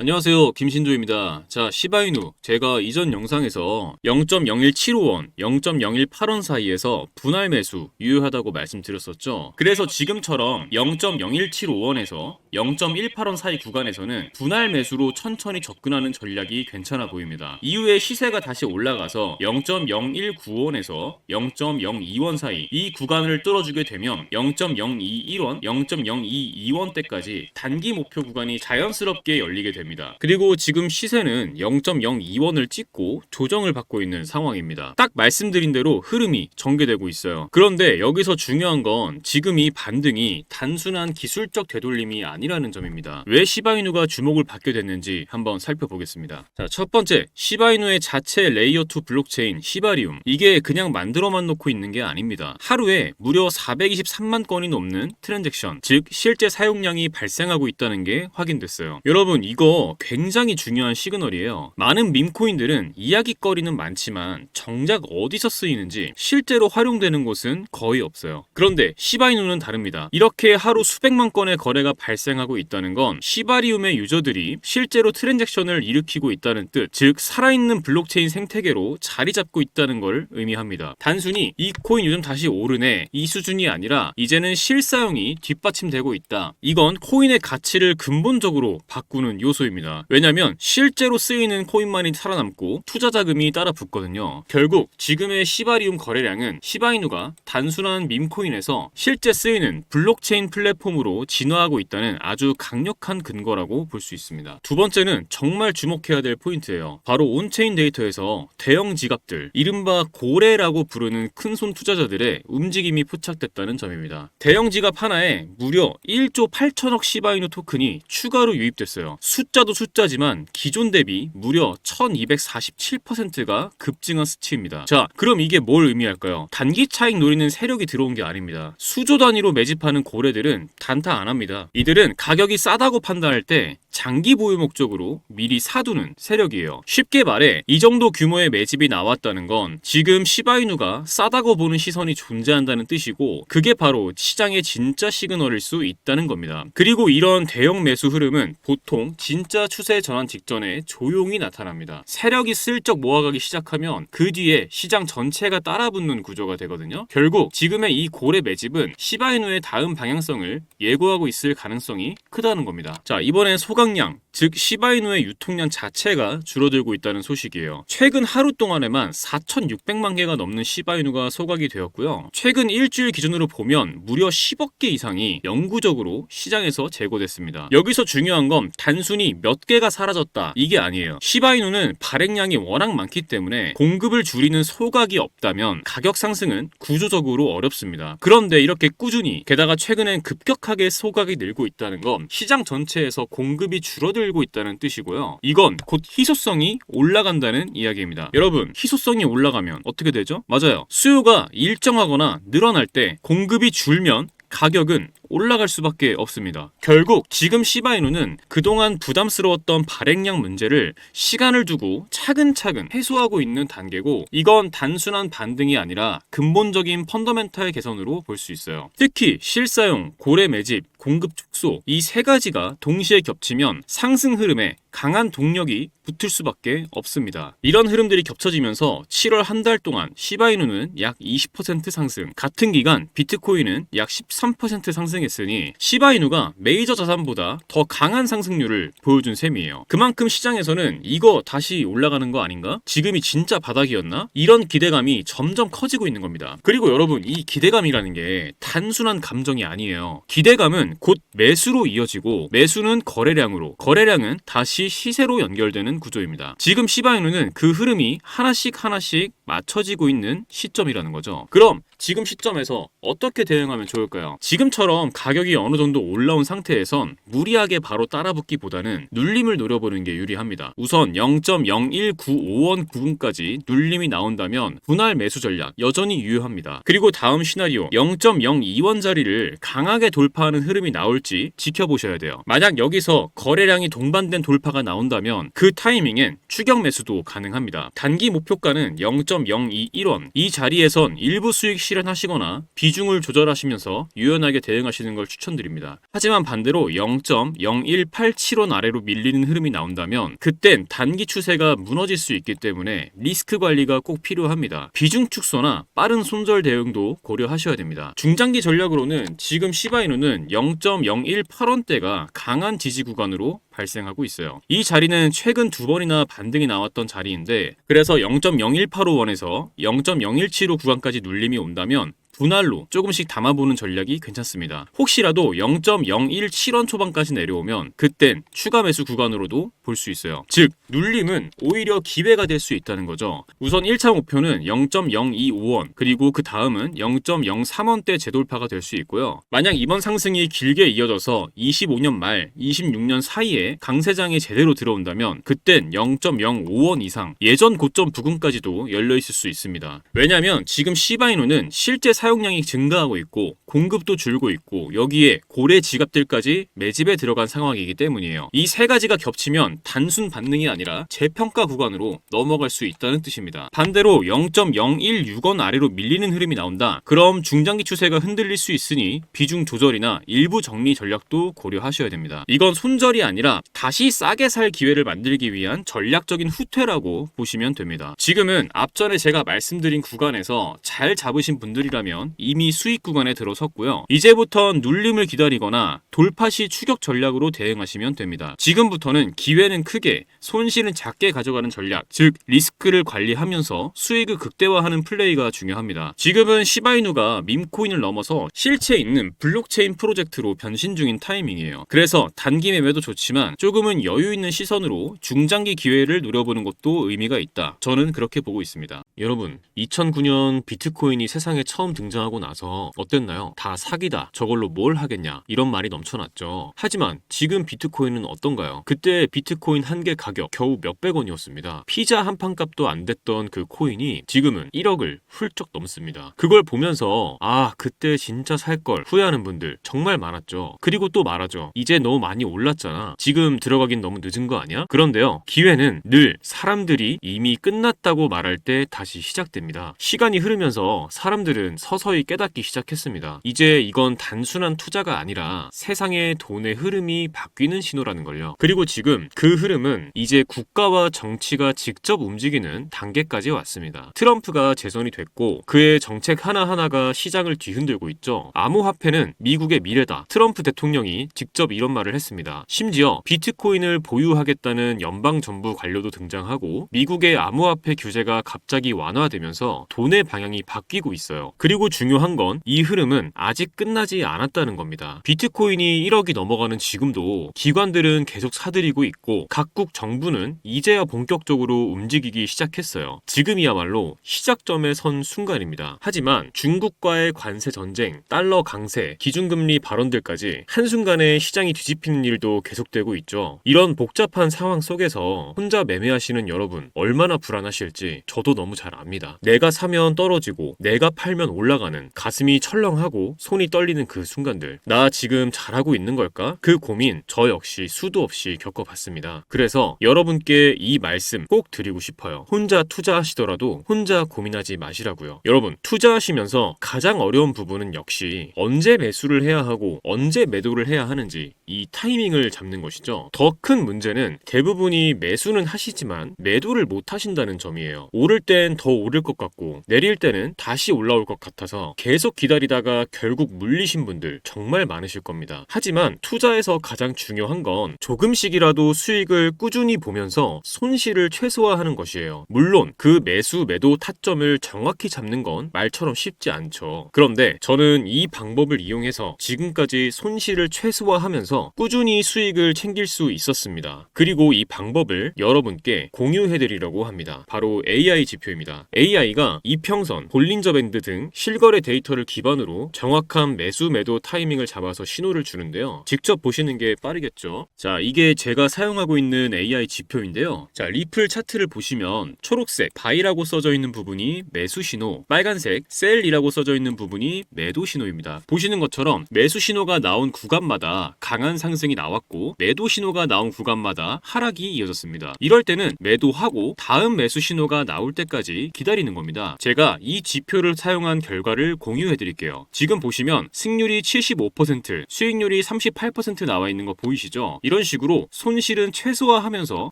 안녕하세요. 김신조입니다. 자, 시바이누. 제가 이전 영상에서 0.0175원, 0.118원 사이에서 분할 매수 유효하다고 말씀드렸었죠. 그래서 지금처럼 0.0175원에서 0.18원 사이 구간에서는 분할 매수로 천천히 접근하는 전략이 괜찮아 보입니다. 이후에 시세가 다시 올라가서 0.0195원에서 0.02원 사이 이 구간을 뚫어주게 되면 0.021원, 0.022원 대까지 단기 목표 구간이 자연스럽게 열리게 됩니다. 그리고 지금 시세는 0.02원을 찍고 조정을 받고 있는 상황입니다. 딱 말씀드린 대로 흐름이 전개되고 있어요. 그런데 여기서 중요한 건 지금 이 반등이 단순한 기술적 되돌림이 아니라는 점입니다. 왜 시바이누가 주목을 받게 됐는지 한번 살펴보겠습니다. 자, 첫 번째, 시바이누의 자체 레이어 2 블록체인 시바리움. 이게 그냥 만들어만 놓고 있는 게 아닙니다. 하루에 무려 423만 건이 넘는 트랜잭션, 즉 실제 사용량이 발생하고 있다는 게 확인됐어요. 여러분, 이거 굉장히 중요한 시그널이에요. 많은 밈코인들은 이야기거리는 많지만 정작 어디서 쓰이는지 실제로 활용되는 곳은 거의 없어요. 그런데 시바이누는 다릅니다. 이렇게 하루 수백만 건의 거래가 발생하고 있다는 건 시바리움의 유저들이 실제로 트랜잭션을 일으키고 있다는 뜻, 즉 살아있는 블록체인 생태계로 자리 잡고 있다는 걸 의미합니다. 단순히 이 코인 요즘 다시 오르네 이 수준이 아니라 이제는 실사용이 뒷받침되고 있다. 이건 코인의 가치를 근본적으로 바꾸는 요소입니다. 왜냐면 실제로 쓰이는 코인만이 살아남고 투자 자금이 따라 붙거든요. 결국 지금의 시바리움 거래량은 시바이누가 단순한 밈코인에서 실제 쓰이는 블록체인 플랫폼으로 진화하고 있다는 아주 강력한 근거라고 볼 수 있습니다. 두 번째는 정말 주목해야 될 포인트예요. 바로 온체인 데이터에서 대형 지갑들, 이른바 고래라고 부르는 큰손 투자자들의 움직임이 포착됐다는 점입니다. 대형 지갑 하나에 무려 1조 8천억 시바이누 토큰이 추가로 유입됐어요. 숫자 도 숫자지만 기존 대비 무려 1247%가 급증한 수치입니다. 자, 그럼 이게 뭘 의미할까요? 단기 차익 노리는 세력이 들어온 게 아닙니다. 수조 단위로 매집하는 고래들은 단타 안 합니다. 이들은 가격이 싸다고 판단할 때 장기 보유 목적으로 미리 사두는 세력이에요. 쉽게 말해 이 정도 규모의 매집이 나왔다는 건 지금 시바이누가 싸다고 보는 시선이 존재한다는 뜻이고 그게 바로 시장의 진짜 시그널일 수 있다는 겁니다. 그리고 이런 대형 매수 흐름은 보통 진짜 추세 전환 직전에 조용히 나타납니다. 세력이 슬쩍 모아가기 시작하면 그 뒤에 시장 전체가 따라붙는 구조가 되거든요. 결국 지금의 이 고래 매집은 시바이누의 다음 방향성을 예고하고 있을 가능성이 크다는 겁니다. 자, 이번엔 소각량, 즉 시바이누의 유통량 자체가 줄어들고 있다는 소식이에요. 최근 하루 동안에만 4,600만 개가 넘는 시바이누가 소각이 되었고요. 최근 일주일 기준으로 보면 무려 10억 개 이상이 영구적으로 시장에서 제거됐습니다. 여기서 중요한 건 단순히 몇 개가 사라졌다 이게 아니에요. 시바이누는 발행량이 워낙 많기 때문에 공급을 줄이는 소각이 없다면 가격 상승은 구조적으로 어렵습니다. 그런데 이렇게 꾸준히 게다가 최근엔 급격하게 소각이 늘고 있다는 건 시장 전체에서 공급이 줄어들고 있다는 뜻이고요. 이건 곧 희소성이 올라간다는 이야기입니다. 여러분, 희소성이 올라가면 어떻게 되죠? 맞아요. 수요가 일정하거나 늘어날 때 공급이 줄면 가격은 올라갈 수밖에 없습니다. 결국 지금 시바이누는 그동안 부담스러웠던 발행량 문제를 시간을 두고 차근차근 해소하고 있는 단계고 이건 단순한 반등이 아니라 근본적인 펀더멘탈 개선으로 볼 수 있어요. 특히 실사용, 고래 매집, 공급 축소 이 세 가지가 동시에 겹치면 상승 흐름에 강한 동력이 붙을 수밖에 없습니다. 이런 흐름들이 겹쳐지면서 7월 한 달 동안 시바이누는 약 20% 상승, 같은 기간 비트코인은 약 13% 상승 했으니 시바이누가 메이저 자산보다 더 강한 상승률을 보여준 셈이에요. 그만큼 시장에서는 이거 다시 올라가는 거 아닌가? 지금이 진짜 바닥이었나? 이런 기대감이 점점 커지고 있는 겁니다. 그리고 여러분 이 기대감이라는 게 단순한 감정이 아니에요. 기대감은 곧 매수로 이어지고 매수는 거래량으로, 거래량은 다시 시세로 연결되는 구조입니다. 지금 시바이누는 그 흐름이 하나씩 하나씩 맞춰지고 있는 시점이라는 거죠. 그럼 지금 시점에서 어떻게 대응하면 좋을까요? 지금처럼 가격이 어느 정도 올라온 상태에선 무리하게 바로 따라붙기보다는 눌림을 노려보는 게 유리합니다. 우선 0.0195원 부분까지 눌림이 나온다면 분할 매수 전략 여전히 유효합니다. 그리고 다음 시나리오 0.02원 자리를 강하게 돌파하는 흐름이 나올지 지켜보셔야 돼요. 만약 여기서 거래량이 동반된 돌파가 나온다면 그 타이밍엔 추격 매수도 가능합니다. 단기 목표가는 0. 0.021원 이 자리에선 일부 수익 실현하시거나 비중을 조절하시면서 유연하게 대응하시는 걸 추천드립니다. 하지만 반대로 0.0187원 아래로 밀리는 흐름이 나온다면 그땐 단기 추세가 무너질 수 있기 때문에 리스크 관리가 꼭 필요합니다. 비중 축소나 빠른 손절 대응도 고려하셔야 됩니다. 중장기 전략으로는 지금 시바이누는 0.018원대가 강한 지지 구간으로 발생하고 있어요. 이 자리는 최근 두 번이나 반등이 나왔던 자리인데 그래서 0.0185원에서 0.0175 구간까지 눌림이 온다면 분할로 조금씩 담아보는 전략이 괜찮습니다. 혹시라도 0.017원 초반까지 내려오면 그땐 추가 매수 구간으로도 볼 수 있어요. 즉 눌림은 오히려 기회가 될 수 있다는 거죠. 우선 1차 목표는 0.025원 그리고 그 다음은 0.03원대 재돌파가 될 수 있고요. 만약 이번 상승이 길게 이어져서 25년 말 26년 사이에 강세장이 제대로 들어온다면 그땐 0.05원 이상 예전 고점 부근까지도 열려 있을 수 있습니다. 왜냐하면 지금 시바이노는 실제 사용량이 증가하고 있고 공급도 줄고 있고 여기에 고래 지갑들까지 매집에 들어간 상황이기 때문이에요. 이 세 가지가 겹치면 단순 반등이 아니라 재평가 구간으로 넘어갈 수 있다는 뜻입니다. 반대로 0.016원 아래로 밀리는 흐름이 나온다. 그럼 중장기 추세가 흔들릴 수 있으니 비중 조절이나 일부 정리 전략도 고려하셔야 됩니다. 이건 손절이 아니라 다시 싸게 살 기회를 만들기 위한 전략적인 후퇴라고 보시면 됩니다. 지금은 앞전에 제가 말씀드린 구간에서 잘 잡으신 분들이라면 이미 수익 구간에 들어섰고요. 이제부턴 눌림을 기다리거나 돌파 시 추격 전략으로 대응하시면 됩니다. 지금부터는 기회는 크게 손실은 작게 가져가는 전략, 즉 리스크를 관리하면서 수익을 극대화하는 플레이가 중요합니다. 지금은 시바이누가 밈코인을 넘어서 실체 있는 블록체인 프로젝트로 변신 중인 타이밍이에요. 그래서 단기 매매도 좋지만 조금은 여유 있는 시선으로 중장기 기회를 노려보는 것도 의미가 있다. 저는 그렇게 보고 있습니다. 여러분, 2009년 비트코인이 세상에 처음 등장하고 나서 어땠나요? 다 사기다. 저걸로 뭘 하겠냐. 이런 말이 넘쳐났죠. 하지만 지금 비트코인은 어떤가요? 그때 비트코인 한 개 가격 겨우 몇백 원이었습니다. 피자 한 판 값도 안 됐던 그 코인이 지금은 1억을 훌쩍 넘습니다. 그걸 보면서 아, 그때 진짜 살 걸 후회하는 분들 정말 많았죠. 그리고 또 말하죠. 이제 너무 많이 올랐잖아. 지금 들어가긴 너무 늦은 거 아니야? 그런데요. 기회는 늘 사람들이 이미 끝났다고 말할 때 다시 시작됩니다. 시간이 흐르면서 사람들은 서서히 깨닫기 시작했습니다. 이제 이건 단순한 투자가 아니라 세상의 돈의 흐름이 바뀌는 신호라는 걸요. 그리고 지금 그 흐름은 이제 국가와 정치가 직접 움직이는 단계까지 왔습니다. 트럼프가 재선이 됐고 그의 정책 하나하나가 시장을 뒤흔들고 있죠. 암호화폐는 미국의 미래다. 트럼프 대통령이 직접 이런 말을 했습니다. 심지어 비트코인을 보유하겠다는 연방 정부 관료도 등장하고 미국의 암호화폐 규제가 갑자기 완화되면서 돈의 방향이 바뀌고 있어요. 그리고 중요한 건 이 흐름은 아직 끝나지 않았다는 겁니다. 비트코인이 1억이 넘어가는 지금도 기관들은 계속 사들이고 있고 각국 정부는 이제야 본격적으로 움직이기 시작했어요. 지금이야말로 시작점에 선 순간입니다. 하지만 중국과의 관세 전쟁, 달러 강세, 기준금리 발언들까지 한순간에 시장이 뒤집히는 일도 계속되고 있죠. 이런 복잡한 상황 속에서 혼자 매매하시는 여러분 얼마나 불안하실지 저도 너무 잘 압니다. 내가 사면 떨어지고 내가 팔면 올라가는 가슴이 철렁하고 손이 떨리는 그 순간들 나 지금 잘하고 있는 걸까? 그 고민 저 역시 수도 없이 겪어봤습니다. 그래서 여러분께 이 말씀 꼭 드리고 싶어요. 혼자 투자하시더라도 혼자 고민하지 마시라고요. 여러분 투자하시면서 가장 어려운 부분은 역시 언제 매수를 해야 하고 언제 매도를 해야 하는지 이 타이밍을 잡는 것이죠. 더 큰 문제는 대부분이 매수는 하시지만 매도를 못 하신다는 점이에요. 오를 땐더 오를 것 같고 내릴 때는 다시 올라올 것 같아서 계속 기다리다가 결국 물리신 분들 정말 많으실 겁니다. 하지만 투자에서 가장 중요한 건 조금씩이라도 수익을 꾸준히 보면서 손실을 최소화하는 것이에요. 물론 그 매수 매도 타점을 정확히 잡는 건 말처럼 쉽지 않죠. 그런데 저는 이 방법을 이용해서 지금까지 손실을 최소화하면서 꾸준히 수익을 챙길 수 있었습니다. 그리고 이 방법을 여러분께 공유해드리려고 합니다. 바로 AI 지표입니다. AI가 이평선, 볼린저 밴드 등 실거래 데이터를 기반으로 정확한 매수 매도 타이밍을 잡아서 신호를 주는데요. 직접 보시는 게 빠르겠죠. 자, 이게 제가 사용하고 있는 AI 지표인데요. 자, 리플 차트를 보시면 초록색 바이라고 써져 있는 부분이 매수 신호, 빨간색 셀이라고 써져 있는 부분이 매도 신호입니다. 보시는 것처럼 매수 신호가 나온 구간마다 강한 상승이 나왔고 매도 신호가 나온 구간마다 하락이 이어졌습니다. 이럴 때는 매도하고 다음 매수 신호가 나올 때까지 때까지 기다리는 겁니다. 제가 이 지표를 사용한 결과를 공유해 드릴게요. 지금 보시면 승률이 75%, 수익률이 38% 나와 있는 거 보이시죠? 이런 식으로 손실은 최소화하면서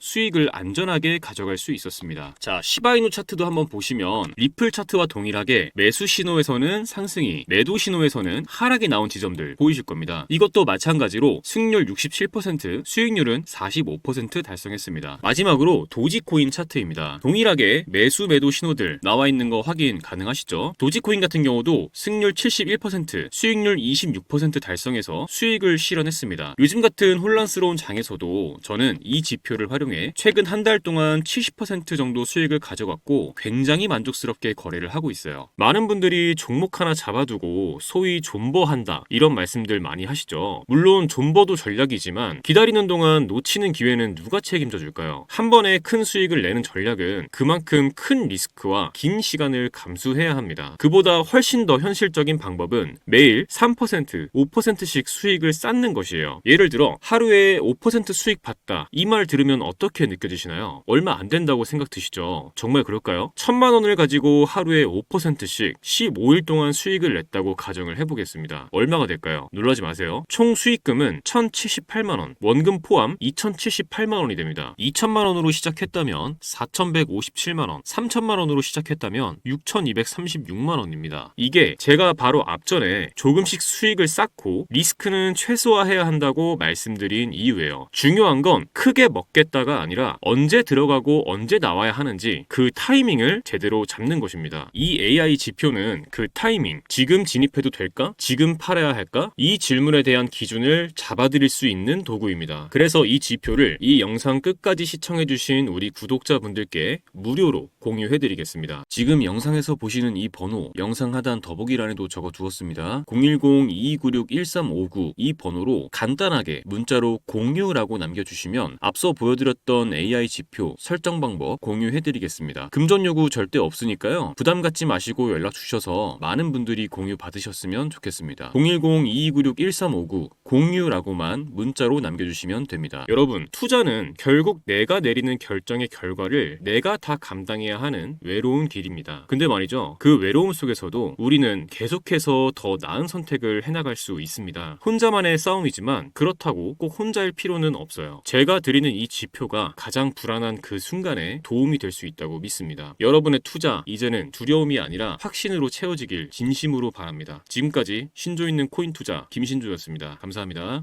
수익을 안전하게 가져갈 수 있었습니다. 자, 시바이누 차트도 한번 보시면 리플 차트와 동일하게 매수 신호에서는 상승이, 매도 신호에서는 하락이 나온 지점들 보이실 겁니다. 이것도 마찬가지로 승률 67%, 수익률은 45% 달성했습니다. 마지막으로 도지코인 차트입니다. 동일하게 매수 매도 신호들 나와 있는 거 확인 가능하시죠? 도지코인 같은 경우도 승률 71%, 수익률 26% 달성해서 수익을 실현했습니다. 요즘 같은 혼란스러운 장에서도 저는 이 지표를 활용해 최근 한 달 동안 70% 정도 수익을 가져갔고 굉장히 만족스럽게 거래를 하고 있어요. 많은 분들이 종목 하나 잡아두고 소위 존버한다 이런 말씀들 많이 하시죠. 물론 존버도 전략이지만 기다리는 동안 놓치는 기회는 누가 책임져 줄까요? 한 번에 큰 수익을 내는 전략은 그만큼 큰 리스크 와 긴 시간을 감수해야 합니다. 그보다 훨씬 더 현실적인 방법은 매일 3%, 5%씩 수익을 쌓는 것이에요. 예를 들어 하루에 5% 수익 봤다. 이 말 들으면 어떻게 느껴지시나요? 얼마 안 된다고 생각 드시죠? 정말 그럴까요? 천만 원을 가지고 하루에 5%씩 15일 동안 수익을 냈다고 가정을 해보겠습니다. 얼마가 될까요? 놀라지 마세요. 총 수익금은 1,078만 원, 원금 포함 2,078만 원이 됩니다. 2천만 원으로 시작했다면 4,157만 원, 3천만 원으로 시작했다면 6,236만 원입니다. 이게 제가 바로 앞전에 조금씩 수익을 쌓고 리스크는 최소화해야 한다고 말씀드린 이유예요. 중요한 건 크게 먹겠다가 아니라 언제 들어가고 언제 나와야 하는지 그 타이밍을 제대로 잡는 것입니다. 이 AI 지표는 그 타이밍, 지금 진입해도 될까? 지금 팔아야 할까? 이 질문에 대한 기준을 잡아드릴 수 있는 도구입니다. 그래서 이 지표를 이 영상 끝까지 시청해주신 우리 구독자분들께 무료로 공유 해드리겠습니다. 지금 영상에서 보시는 이 번호, 영상 하단 더보기란에도 적어 두었습니다. 010-2296-1359 이 번호로 간단하게 문자로 공유라고 남겨주시면 앞서 보여드렸던 AI 지표 설정 방법 공유해드리겠습니다. 금전 요구 절대 없으니까요. 부담 갖지 마시고 연락 주셔서 많은 분들이 공유 받으셨으면 좋겠습니다. 010-2296-1359 공유라고만 문자로 남겨주시면 됩니다. 여러분, 투자는 결국 내가 내리는 결정의 결과를 내가 다 감당해야 하는 외로운 길입니다. 근데 말이죠. 그 외로움 속에서도 우리는 계속해서 더 나은 선택을 해나갈 수 있습니다. 혼자만의 싸움이지만 그렇다고 꼭 혼자일 필요는 없어요. 제가 드리는 이 지표가 가장 불안한 그 순간에 도움이 될 수 있다고 믿습니다. 여러분의 투자, 이제는 두려움이 아니라 확신으로 채워지길 진심으로 바랍니다. 지금까지 신조 있는 코인 투자 김신조였습니다. 감사합니다.